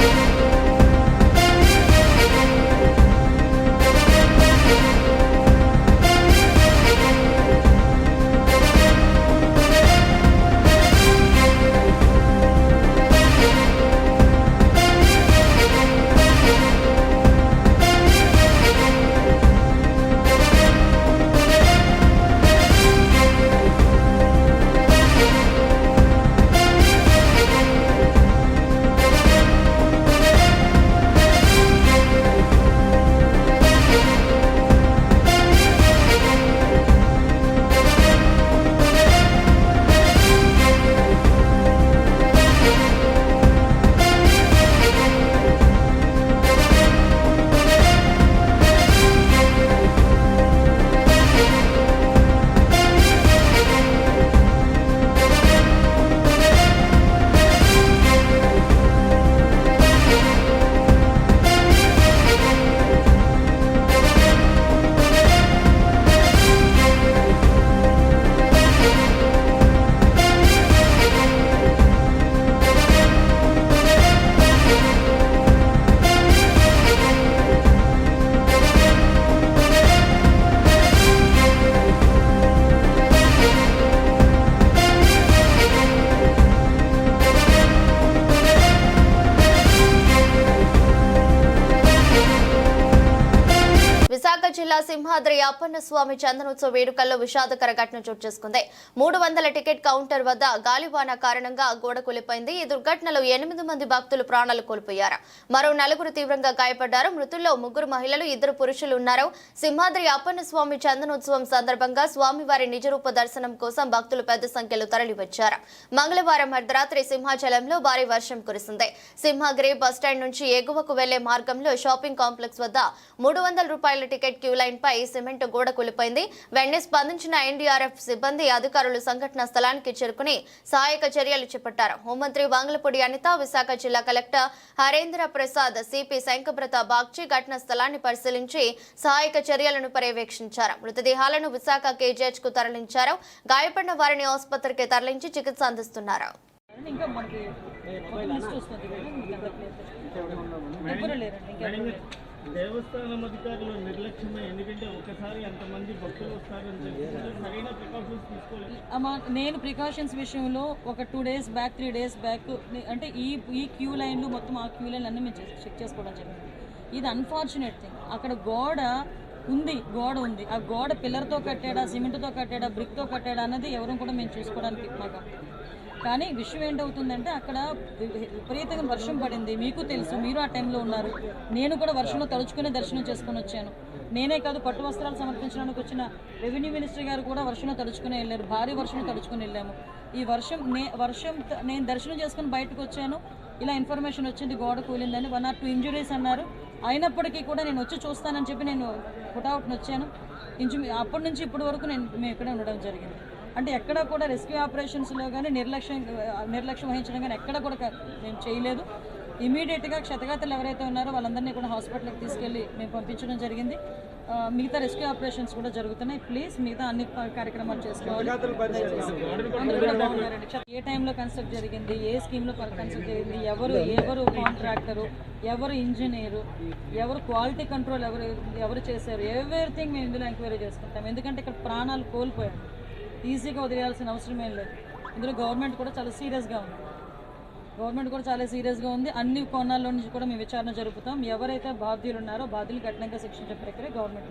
విశాఖ జిల్లా సింహాద్రి అప్పన్న స్వామి చందనోత్సవ వేడుకల్లో విషాదకర ఘటన చోటు చేసుకుంది. మూడు వందల టికెట్ కౌంటర్ వద్ద గాలివాన కారణంగా గోడ కూలిపోయింది. ఈ దుర్ఘటనలో ఎనిమిది మంది భక్తులు ప్రాణాలు కోల్పోయారు. మరో నలుగురు తీవ్రంగా గాయపడ్డారు. మృతుల్లో ముగ్గురు మహిళలు ఇద్దరు పురుషులు ఉన్నారు. సింహాద్రి అప్పన్న స్వామి చందనోత్సవం సందర్భంగా స్వామివారి నిజరూప దర్శనం కోసం భక్తులు పెద్ద సంఖ్యలో తరలివచ్చారు. మంగళవారం అర్ధరాత్రి సింహాచలంలో భారీ వర్షం కురిసింది. సింహగిరి బస్టాండ్ నుంచి ఎగువకు వెళ్ళే మార్గంలో షాపింగ్ కాంప్లెక్స్ వద్ద మూడు వందల రూపాయల టికెట్ క్యూ లైన్ పై సిమెంట్ గోడ కూలిపోయింది. వెంటనే స్పందించిన ఎన్డీఆర్ఎఫ్ సిబ్బంది అధికారులు సంఘటనా స్థలానికి చేరుకుని సహాయక చర్యలు చేపట్టారు. హోంమంత్రి వంగలపూడి అనిత విశాఖ జిల్లా కలెక్టర్ హరేంద్ర ప్రసాద్ సిపి శంకబ్రత బాగ్చి ఘటనా స్థలాన్ని పరిశీలించి సహాయక చర్యలను పర్యవేక్షించారు. మృతదేహాలను విశాఖ కేజీహెచ్కు తరలించారు. గాయపడిన వారిని ఆసుపత్రికి తరలించి చికిత్స అందిస్తున్నారు. ఇంకా మనకి దేవస్థానం అధికారులు నిర్లక్ష్యమే ఎందుకంటే ఒకసారి అంతమంది భక్తులు వస్తారని సరైన ప్రికాషన్స్ తీసుకోలేదు. అమ్మా నేను ప్రికాషన్స్ విషయంలో ఒక two days back three days back అంటే ఈ ఈ క్యూ లైన్లు మొత్తం ఆ క్యూ లైన్లు అన్నీ మేము చెక్- చెక్ చేసుకోవడం జరిగింది. ఇది అన్ఫార్చునేట్ థింగ్ అక్కడ గోడ ఉంది గోడ ఉంది. ఆ గోడ పిల్లర్తో కట్టాడా సిమెంట్తో కట్టాడా బ్రిక్తో కట్టాడా అన్నది ఎవరు కూడా మేము చూసుకోవడానికి మాకు కానీ విషయం ఏంటవుతుందంటే అక్కడ విపరీతంగా వర్షం పడింది. మీకు తెలుసు మీరు ఆ టైంలో ఉన్నారు. నేను కూడా వర్షంలో తడుచుకునే దర్శనం చేసుకుని వచ్చాను. నేనే కాదు పట్టు వస్త్రాలు సమర్పించడానికి వచ్చిన రెవెన్యూ మినిస్టర్ గారు కూడా వర్షంలో తడుచుకుని వెళ్ళారు. భారీ వర్షం తడుచుకుని వెళ్ళాము. ఈ వర్షం నే వర్షం నేను దర్శనం చేసుకుని బయటకు వచ్చాను. ఇలా ఇన్ఫర్మేషన్ వచ్చింది గోడ కూలిందని. వన్ ఆర్ టూ ఇంజురీస్ అన్నారు. అయినప్పటికీ కూడా నేను వచ్చి చూస్తానని చెప్పి నేను పుట్అవుట్ని వచ్చాను. ఇంచు అప్పటి నుంచి ఇప్పటి వరకు నేను మేము ఇక్కడే ఉండడం జరిగింది. అంటే ఎక్కడ కూడా రెస్క్యూ ఆపరేషన్స్లో కానీ నిర్లక్ష్యం నిర్లక్ష్యం వహించడం కానీ ఎక్కడ కూడా మేము చేయలేదు. ఇమీడియట్గా క్షతగాతలు ఎవరైతే ఉన్నారో వాళ్ళందరినీ కూడా హాస్పిటల్కి తీసుకెళ్ళి మేము పంపించడం జరిగింది. మిగతా రెస్క్యూ ఆపరేషన్స్ కూడా జరుగుతున్నాయి. ప్లీజ్ మిగతా అన్ని కార్యక్రమాలు చేసుకోవాలి. దయచేసి. అందరూ కూడా బాగున్నారండి. క్షత- ఏ టైంలో కన్స్ట్రక్ట్ జరిగింది? ఏ స్కీమ్లో కన్స్ట్రక్ట్ జరిగింది? ఎవరు ఎవరు కాంట్రాక్టరు? ఎవరు ఇంజనీరు? ఎవరు క్వాలిటీ కంట్రోల్ ఎవరు ఎవరు చేశారు? ఎవ్రీథింగ్ మేము ఇందులో ఎంక్వైరీ చేసుకుంటాం. ఎందుకంటే ఇక్కడ ప్రాణాలు కోల్పోయాం. ఈజీగా వదిలేయాల్సిన అవసరం ఏం లేదు. ఇందులో గవర్నమెంట్ కూడా చాలా సీరియస్గా ఉంది. గవర్నమెంట్ కూడా చాలా సీరియస్గా ఉంది. అన్ని కోణాల్లో నుంచి కూడా మేము విచారణ జరుపుతాం. ఎవరైతే బాధ్యులు ఉన్నారో బాధ్యులు కఠినంగా శిక్షించే ప్రక్రియ గవర్నమెంట్